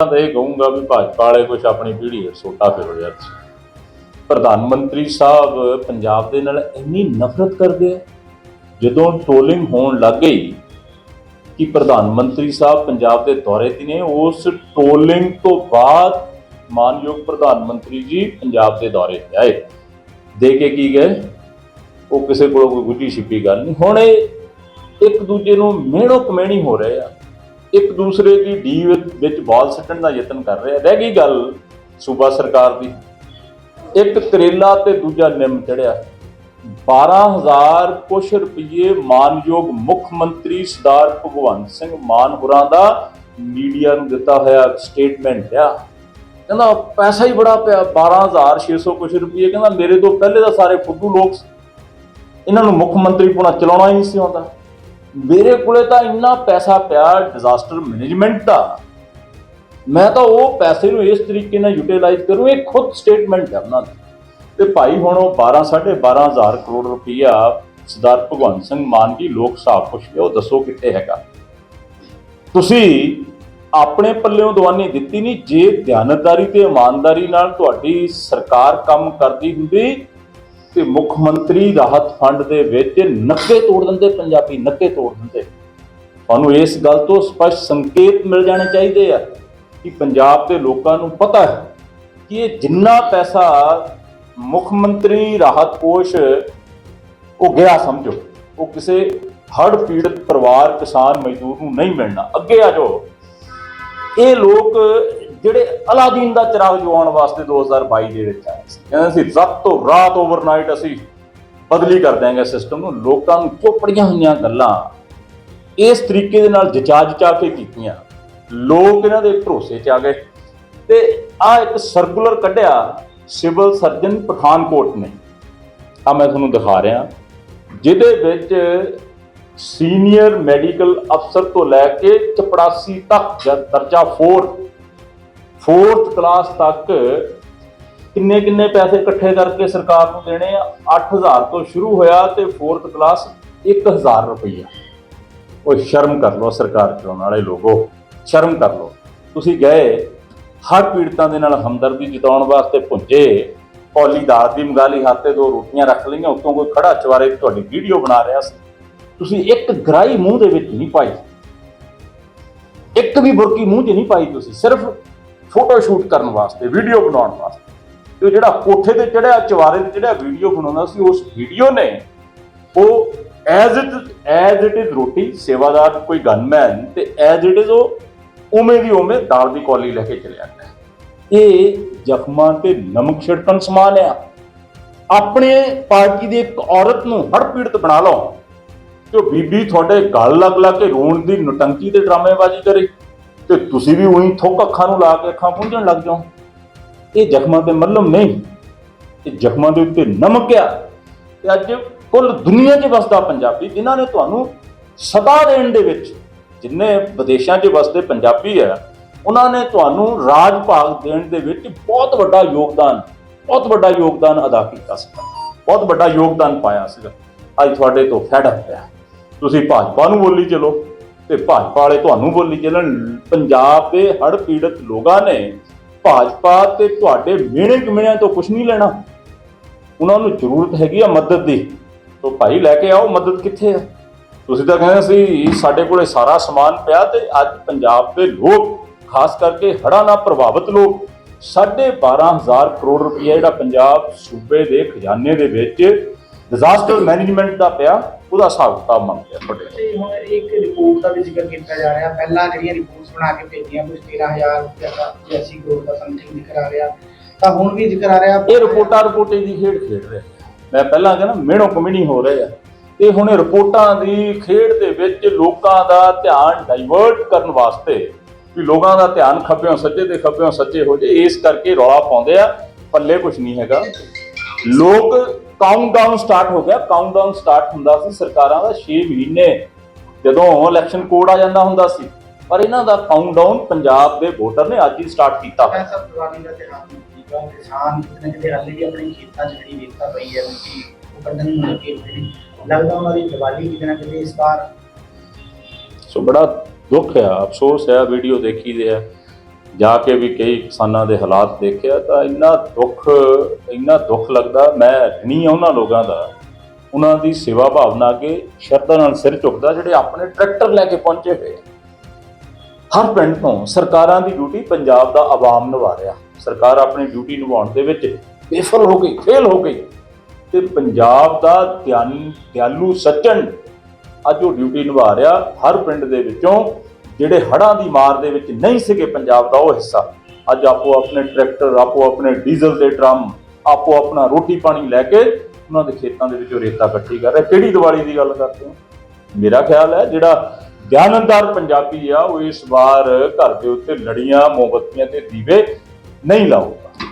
ਤਾਂ ਇਹ ਕਹੂੰਗਾ ਵੀ ਭਾਜਪਾ ਵਾਲੇ ਕੁਝ ਆਪਣੀ ਪੀੜ੍ਹੀ ਹੈ ਛੋਟਾ ਫਿਰੋ ਯਾਰ ਪ੍ਰਧਾਨ ਮੰਤਰੀ ਸਾਹਿਬ ਪੰਜਾਬ ਦੇ ਨਾਲ ਇੰਨੀ ਨਫ਼ਰਤ ਕਰਦੇ ਆ। ਜਦੋਂ ਟੋਲਿੰਗ ਹੋਣ ਲੱਗ ਗਈ ਕਿ ਪ੍ਰਧਾਨ ਮੰਤਰੀ ਸਾਹਿਬ ਪੰਜਾਬ ਦੇ ਦੌਰੇ ਤੇ ਨੇ, ਉਸ ਟੋਲਿੰਗ ਤੋਂ ਬਾਅਦ ਮਾਨਯੋਗ ਪ੍ਰਧਾਨ ਮੰਤਰੀ ਜੀ ਪੰਜਾਬ ਦੇ ਦੌਰੇ ਤੇ ਆਏ। ਦੇ ਕੇ ਕੀ ਗਏ? ਉਹ ਕਿਸੇ ਕੋਲੋਂ ਕੋਈ ਗੁੱਜੀ ਛਿਪੀ ਗੱਲ ਨਹੀਂ। ਹੁਣ ਇਹ ਇੱਕ ਦੂਜੇ ਨੂੰ ਮਿਹਣੋ ਕਮੇਣੀ ਹੋ ਰਹੇ ਆ। ਇੱਕ ਦੂਸਰੇ ਦੀ ਡੀ ਵਿੱਚ- ਬਾਲ ਸੱਟਣ ਦਾ ਯਤਨ ਕਰ ਰਿਹਾ। ਰਹਿ ਗਈ ਗੱਲ ਸੂਬਾ ਸਰਕਾਰ ਦੀ। ਇੱਕ ਕਰੇਲਾ ਤੇ ਦੂਜਾ ਨਿੰਮ ਚੜਿਆ। 12000 ਕੁਛ ਰੁਪਏ ਮਾਨਯੋਗ ਮੁੱਖ ਮੰਤਰੀ ਸਰਦਾਰ ਭਗਵੰਤ ਸਿੰਘ ਮਾਨ ਹੋਰਾਂ ਦਾ ਮੀਡੀਆ ਨੂੰ ਦਿੱਤਾ ਹੋਇਆ ਸਟੇਟਮੈਂਟ ਆ। ਕਹਿੰਦਾ, ਪੈਸਾ ਹੀ ਬੜਾ ਪਿਆ 12600 ਕੁਛ ਰੁਪਏ ਕਹਿੰਦਾ, ਮੇਰੇ ਤੋਂ ਪਹਿਲੇ ਤਾਂ ਸਾਰੇ ਫੁੱਦੂ ਲੋਕ ਸੀ। ਇਹਨਾਂ ਨੂੰ ਮੁੱਖ ਮੰਤਰੀ ਪੁਣਾ ਚਲਾਉਣਾ ਹੀ ਨਹੀਂ ਸੀ ਆਉਂਦਾ। ਮੇਰੇ ਕੋਲੇ ਤਾਂ ਇੰਨਾ ਪੈਸਾ ਪਿਆ ਡਿਜ਼ਾਸਟਰ ਮੈਨੇਜਮੈਂਟ ਦਾ। ਮੈਂ ਤਾਂ ਉਹ ਪੈਸੇ ਨੂੰ ਇਸ ਤਰੀਕੇ ਨਾਲ ਯੂਟਿਲਾਈਜ਼ ਕਰੂੰ, ਇਹ ਖੁਦ ਸਟੇਟਮੈਂਟ ਹੈ ਉਹਨਾਂ ਦੀ। ਤੇ ਭਾਈ ਹੁਣ ਉਹ 12 12500 ਹਜ਼ਾਰ ਕਰੋੜ ਰੁਪਈਆ ਸਰਦਾਰ ਭਗਵੰਤ ਸਿੰਘ ਮਾਨ ਦੀ ਲੋਕ ਹਿਸਾਬ ਪੁੱਛਦੇ ਲਿਓ ਦੱਸੋ ਕਿੱਥੇ ਹੈਗਾ। ਤੁਸੀਂ ਆਪਣੇ ਪੱਲਿਓਂ ਦਵਾਨੀ ਦਿੱਤੀ ਨਹੀਂ, ਜੇ ਧਿਆਨਤਦਾਰੀ ਤੇ ਇਮਾਨਦਾਰੀ ਨਾਲ ਤੁਹਾਡੀ ਸਰਕਾਰ ਕੰਮ ਕਰਦੀ ਹੁੰਦੀ ਤੇ ਮੁੱਖ ਮੰਤਰੀ ਰਾਹਤ ਫੰਡ ਦੇ ਵਿੱਚ ਨੱਕੇ ਤੋੜ ਦਿੰਦੇ, ਪੰਜਾਬੀ ਨੱਕੇ ਤੋੜ ਦਿੰਦੇ। ਤੁਹਾਨੂੰ ਇਸ ਗੱਲ ਤੋਂ ਸਪਸ਼ਟ ਸੰਕੇਤ ਮਿਲ ਜਾਣੇ ਚਾਹੀਦੇ ਆ ਕਿ ਪੰਜਾਬ ਦੇ ਲੋਕਾਂ ਨੂੰ ਪਤਾ ਹੈ ਕਿ ਇਹ ਜਿੰਨਾ ਪੈਸਾ ਮੁੱਖ ਮੰਤਰੀ ਰਾਹਤ ਕੋਸ਼, ਉਹ ਗਿਆ ਸਮਝੋ। ਉਹ ਕਿਸੇ ਹੜ੍ਹ ਪੀੜਤ ਪਰਿਵਾਰ, ਕਿਸਾਨ ਮਜ਼ਦੂਰ ਨੂੰ ਨਹੀਂ ਮਿਲਣਾ। ਅੱਗੇ ਆ ਜਾਓ। ਇਹ ਲੋਕ ਜਿਹੜੇ ਅਲਾਦੀਨ ਦਾ ਚਿਰਾਗ ਜਵਾਉਣ ਵਾਸਤੇ 2022 ਦੇ ਵਿੱਚ ਆਏ ਸੀ। ਕਹਿੰਦੇ ਸੀ ਰਾਤ ਤੋਂ ਰਾਤ ਓਵਰਨਾਈਟ ਅਸੀਂ ਬਦਲੀ ਕਰ ਦਿਆਂਗੇ ਸਿਸਟਮ ਨੂੰ, ਲੋਕਾਂ ਨੂੰ ਚੋਪੜੀਆਂ ਹੋਈਆਂ ਗੱਲਾਂ ਇਸ ਤਰੀਕੇ ਦੇ ਨਾਲ ਜਚਾ ਜਚਾ ਕੇ ਕੀਤੀਆਂ। ਲੋਕ ਇਹਨਾਂ ਦੇ ਭਰੋਸੇ 'ਚ ਆ ਗਏ। ਤੇ ਆ ਇੱਕ ਸਰਕੂਲਰ ਕੱਢਿਆ ਸਿਵਲ ਸਰਜਨ ਪਠਾਨਕੋਟ ਨੇ। ਆ ਮੈਂ ਤੁਹਾਨੂੰ ਦਿਖਾ ਰਿਹਾ। ਜਿਹਦੇ ਵਿੱਚ ਸੀਨੀਅਰ ਮੈਡੀਕਲ ਅਫਸਰ ਤੋਂ ਲੈ ਕੇ ਚਪੜਾਸੀ ਤੱਕ ਜਾਂ ਦਰਜਾ 4 4th ਕਲਾਸ ਤੱਕ ਕਿੰਨੇ ਕਿੰਨੇ ਪੈਸੇ ਇਕੱਠੇ ਕਰਕੇ ਸਰਕਾਰ ਨੂੰ ਦੇਣੇ ਆ? 8000 ਤੋਂ ਸ਼ੁਰੂ ਹੋਇਆ ਤੇ 4th ਕਲਾਸ 1000 ਰੁਪਈਆ। ਉਹ ਸ਼ਰਮ ਕਰ ਲਓ ਸਰਕਾਰ ਚਲਾਉਣ ਵਾਲੇ ਲੋਗੋ। ਸ਼ਰਮ ਕਰ ਲਓ। ਤੁਸੀਂ ਗਏ, ਹਰ ਪੀੜਤਾਂ ਦੇ ਨਾਲ ਹਮਦਰਦੀ ਜਤਾਉਣ ਵਾਸਤੇ ਪੁੱਜੇ ਪੌਲੀ ਦਾਤ ਦੀ ਮੰਗਾਲੀ ਹੱਥੇ ਦੋ ਰੋਟੀਆਂ ਰੱਖ ਲਈਆਂ, ਉੱਤੋਂ ਕੋਈ ਖੜਾ ਚਵਾਰੇ ਤੁਹਾਡੀ ਵੀਡੀਓ ਬਣਾ ਰਿਹਾ ਸੀ। ਤੁਸੀਂ ਇੱਕ ਗਰਾਈ ਮੂੰਹ ਦੇ ਵਿੱਚ ਨਹੀਂ ਪਾਈ। ਇੱਕ ਵੀ ਬੁਰਕੀ ਮੂੰਹ 'ਚ ਨਹੀਂ ਪਾਈ ਤੁਸੀਂ, ਸਿਰਫ ਫੋਟੋ ਸ਼ੂਟ ਕਰਨ ਵਾਸਤੇ ਵੀਡੀਓ ਬਣਾਉਣ ਵਾਸਤੇ। ਤੇ ਉਹ ਜਿਹੜਾ ਕੋਠੇ ਤੇ ਚੜਿਆ ਚਵਾਰੇ ਤੇ ਚੜਿਆ ਵੀਡੀਓ ਬਣਾਉਂਦਾ ਸੀ, ਉਸ ਵੀਡੀਓ ਨੇ ਉਹ as it as it is ਰੋਟੀ, ਸੇਵਾਦਾਰ, ਕੋਈ ਗਨਮੈਨ ਤੇ ਐਜ਼ ਇਟ ਇਜ਼ ਉਹ ਉਵੇਂ ਦੀ ਉਵੇਂ ਦਾਲ ਦੀ ਕੌਲੀ ਲੈ ਕੇ ਚਲੇ ਜਾਂਦਾ ਇਹ ਜ਼ਖਮਾਂ ਤੇ ਨਮਕ ਛਿੜਕਣ ਸਮਾਨ ਆ। ਆਪਣੇ ਪਾਰਟੀ ਦੀ ਇੱਕ ਔਰਤ ਨੂੰ ਹੜ ਪੀੜਤ ਬਣਾ ਲਓ, ਤੇ ਉਹ ਬੀਬੀ ਤੁਹਾਡੇ ਗੱਲ ਲੱਗ ਲੱਗ ਕੇ ਰੋਣ ਦੀ ਨਟੰਕੀ ਤੇ ਡਰਾਮੇਬਾਜ਼ੀ ਕਰੇ। ਤੇ ਤੁਸੀਂ ਵੀ ਉਹੀ ਥੁੱਕ ਅੱਖਾਂ ਨੂੰ ਲਾ ਕੇ ਅੱਖਾਂ ਪੂੰਝਣ ਲੱਗ ਜਾਓ। ਇਹ ਜ਼ਖਮਾਂ ਤੇ ਮੱਲਮ ਨਹੀਂ, ਇਹ ਜ਼ਖਮਾਂ ਦੇ ਉੱਤੇ ਨਮਕ ਆ। ਤੇ ਅੱਜ ਕੁੱਲ ਦੁਨੀਆ 'ਚ ਵਸਦਾ ਪੰਜਾਬੀ, ਜਿਨ੍ਹਾਂ ਨੇ ਤੁਹਾਨੂੰ ਸਦਾ ਦੇਣ ਦੇ ਵਿੱਚ, ਜਿੰਨੇ ਵਿਦੇਸ਼ਾਂ 'ਚ ਵਸਦੇ ਪੰਜਾਬੀ ਆ, ਉਹਨਾਂ ਨੇ ਤੁਹਾਨੂੰ ਰਾਜ ਭਾਗ ਦੇਣ ਦੇ ਵਿੱਚ ਬਹੁਤ ਵੱਡਾ ਯੋਗਦਾਨ, ਬਹੁਤ ਵੱਡਾ ਯੋਗਦਾਨ ਅਦਾ ਕੀਤਾ ਸੀ ਬਹੁਤ ਵੱਡਾ ਯੋਗਦਾਨ ਪਾਇਆ ਸੀਗਾ। ਅੱਜ ਤੁਹਾਡੇ ਤੋਂ ਫੈੜਾ ਪਿਆ। ਤੁਸੀਂ ਭਾਜਪਾ ਨੂੰ ਬੋਲੀ ਚਲੋ। ਤੇ ਭਾਜਪਾ ਵਾਲੇ ਤੁਹਾਨੂੰ ਬੋਲੀ ਚੱਲਣ, ਪੰਜਾਬ ਦੇ ਹੜ ਪੀੜਤ ਲੋਕਾਂ ਨੇ ਭਾਜਪਾ ਤੇ ਤੁਹਾਡੇ ਮਿਹਣੇ ਕਮਿਹਣਿਆਂ ਤੋਂ ਕੁਝ ਨਹੀਂ ਲੈਣਾ। ਉਹਨਾਂ ਨੂੰ ਜ਼ਰੂਰਤ ਹੈਗੀ ਆ ਮਦਦ ਦੀ। ਤੋਂ ਭਾਈ ਲੈ ਕੇ ਆਓ, ਮਦਦ ਕਿੱਥੇ ਆ? ਤੁਸੀਂ ਤਾਂ ਕਹਿੰਦੇ ਸੀ, ਸਾਡੇ ਕੋਲੇ ਸਾਰਾ ਸਮਾਨ ਪਿਆ ਤੇ ਅੱਜ ਪੰਜਾਬ ਦੇ ਲੋਕ, ਖਾਸ ਕਰਕੇ ਹੜ੍ਹਾਂ ਨਾਲ ਪ੍ਰਭਾਵਿਤ ਲੋਕ 12500 ਕਰੋੜ ਰੁਪਏ ਜਿਹੜਾ ਪੰਜਾਬ ਸੂਬੇ ਦੇ ਖਜ਼ਾਨੇ ਦੇ ਵਿੱਚ ਡਿਜ਼ਾਸਟਰ ਮੈਨੇਜਮੈਂਟ ਦਾ ਪਿਆ। ਉਹਦਾ ਹਿਸਾਬ ਕਿਤਾਬ ਮੰਗਿਆ ਤੁਹਾਡੇ ਤੋਂ। ਹੁਣ ਇੱਕ ਰਿਪੋਰਟ ਦਾ ਵੀ ਜ਼ਿਕਰ ਕੀਤਾ ਜਾ ਰਿਹਾ। ਪਹਿਲਾਂ ਜਿਹੜੀਆਂ ਰਿਪੋਰਟਸ ਬਣਾ ਕੇ ਭੇਜੀਆਂ ਕੁਝ 13000 ਰੁਪਏ ਦਾ 80 ਕਰੋੜ ਦਾ ਸਮਥਿੰਗ ਜ਼ਿਕਰ ਆ ਰਿਹਾ। ਤਾਂ ਹੁਣ ਵੀ ਜ਼ਿਕਰ ਆ ਰਿਹਾ। ਇਹ ਰਿਪੋਰਟਾਂ ਰਿਪੋਰਟੇ ਦੀ ਖੇਡ ਖੇਡ ਰਹੇ। ਮੈਂ ਪਹਿਲਾਂ ਕਹਿੰਦਾ ਮਿਹਣੋ ਕਮਿਣੀ ਹੋ ਰਹੇ ਆ। ਤੇ ਹੁਣ ਰਿਪੋਰਟਾਂ ਦੀ ਖੇਡ ਦੇ ਵਿੱਚ ਲੋਕਾਂ ਦਾ ਧਿਆਨ ਡਾਈਵਰਟ ਕਰਨ ਵਾਸਤੇ ਵੀ ਲੋਕਾਂ ਦਾ ਧਿਆਨ ਖੱਬਿਓਂ ਸੱਜੇ ਤੇ ਖੱਬਿਓਂ ਸੱਜੇ ਹੋ ਜੇ ਇਸ ਕਰਕੇ ਰੌਲਾ ਪਾਉਂਦੇ ਆ। ਪੱਲੇ ਕੁਝ ਨਹੀਂ ਹੈਗਾ। ਲੋਕ ਕਾਊਂਟਡਾਊਨ ਸਟਾਰਟ ਹੋ ਗਿਆ। ਕਾਊਂਟਡਾਊਨ ਸਟਾਰਟ ਹੁੰਦਾ ਸੀ ਸਰਕਾਰਾਂ ਦਾ 6 ਮਹੀਨੇ। ਜਦੋਂ ਇਲੈਕਸ਼ਨ ਕੋਡ ਆ ਜਾਂਦਾ ਹੁੰਦਾ ਸੀ। ਪਰ ਇਹਨਾਂ ਦਾ ਕਾਊਂਟਡਾਊਨ ਪੰਜਾਬ ਦੇ ਵੋਟਰ ਨੇ ਅੱਜ ਹੀ ਸਟਾਰਟ ਕੀਤਾ। ਹੋਇਆ ਐਸਾ ਦੀਵਾਲੀ ਦਾ ਤਿਉਹਾਰ ਨਜ਼ਦੀਕ ਆ ਕਿਸਾਨ ਕਿਤੇ ਨਾ ਕਿਤੇ ਹਾਲੇ ਵੀ ਆਪਣੇ ਖੇਤਾਂ 'ਚ ਜਿਹੜੀ ਵੇਖਤਾ ਪਈ ਹੈ ਕਿ ਉਹ ਕੱਢਣ ਨੂੰ ਲੱਗੇ ਹੋਏ ਨੇ। ਲੱਗਦਾ ਉਹਨਾਂ ਦੀ ਦੀਵਾਲੀ ਕਿਤੇ ਨਾ ਕਿਤੇ ਇਸ ਵਾਰ ਸੋ ਬੜਾ ਦੁੱਖ ਆ ਅਫਸੋਸ ਹੈ ਵੀਡੀਓ ਦੇਖੀ ਦੇ ਆ ਜਾ ਕੇ ਵੀ ਕਈ ਕਿਸਾਨਾਂ ਦੇ ਹਾਲਾਤ ਦੇਖਿਆ ਤਾਂ ਇੰਨਾ ਦੁੱਖ ਇੰਨਾ ਦੁੱਖ ਲੱਗਦਾ, ਮੈਂ ਨਹੀਂ ਉਹਨਾਂ ਲੋਕਾਂ ਦਾ। ਉਹਨਾਂ ਦੀ ਸੇਵਾ ਭਾਵਨਾ ਅੱਗੇ ਸ਼ਰਧਾ ਨਾਲ ਸਿਰ ਝੁਕਦਾ, ਜਿਹੜੇ ਆਪਣੇ ਟਰੈਕਟਰ ਲੈ ਕੇ ਪਹੁੰਚੇ ਹੋਏ ਹਰ ਪਿੰਡ ਤੋਂ ਸਰਕਾਰਾਂ ਦੀ ਡਿਊਟੀ ਪੰਜਾਬ ਦਾ ਆਵਾਮ ਨਿਭਾ ਰਿਹਾ। ਸਰਕਾਰ ਆਪਣੀ ਡਿਊਟੀ ਨਿਭਾਉਣ ਦੇ ਵਿੱਚ ਬੇਫਲ ਹੋ ਗਈ, ਫੇਲ ਹੋ ਗਈ। ਤੇ ਪੰਜਾਬ ਦਾ ਧਿਆਨ ਦਿਆਲੂ ਸੱਜਣ ਅੱਜ ਉਹ ਡਿਊਟੀ ਨਿਭਾ ਰਿਹਾ। ਹਰ ਪਿੰਡ ਦੇ ਵਿੱਚੋਂ ਜਿਹੜੇ ਹੜ੍ਹਾਂ ਦੀ ਮਾਰ ਦੇ ਵਿੱਚ ਨਹੀਂ ਸੀਗੇ ਪੰਜਾਬ ਦਾ ਉਹ ਹਿੱਸਾ। ਅੱਜ ਆਪੋ ਆਪਣੇ ਟਰੈਕਟਰ, ਆਪੋ ਆਪਣੇ ਡੀਜ਼ਲ ਦੇ ਡਰਮ, ਆਪੋ ਆਪਣਾ ਰੋਟੀ ਪਾਣੀ ਲੈ ਕੇ ਉਹਨਾਂ ਦੇ ਖੇਤਾਂ ਦੇ ਵਿੱਚੋਂ ਰੇਤਾ ਇਕੱਠੀ ਕਰ ਰਿਹਾ। ਕਿਹੜੀ ਦੀਵਾਲੀ ਦੀ ਗੱਲ ਕਰਦੇ ਹੋ? ਮੇਰਾ ਖਿਆਲ ਹੈ ਜਿਹੜਾ ਗਿਆਨੰਦਾਰ ਪੰਜਾਬੀ ਆ, ਉਹ ਇਸ ਵਾਰ ਘਰ ਦੇ ਉੱਤੇ ਲੜੀਆਂ, ਮੋਮਬੱਤੀਆਂ ਤੇ ਦੀਵੇ ਨਹੀਂ ਲਾਊਗਾ।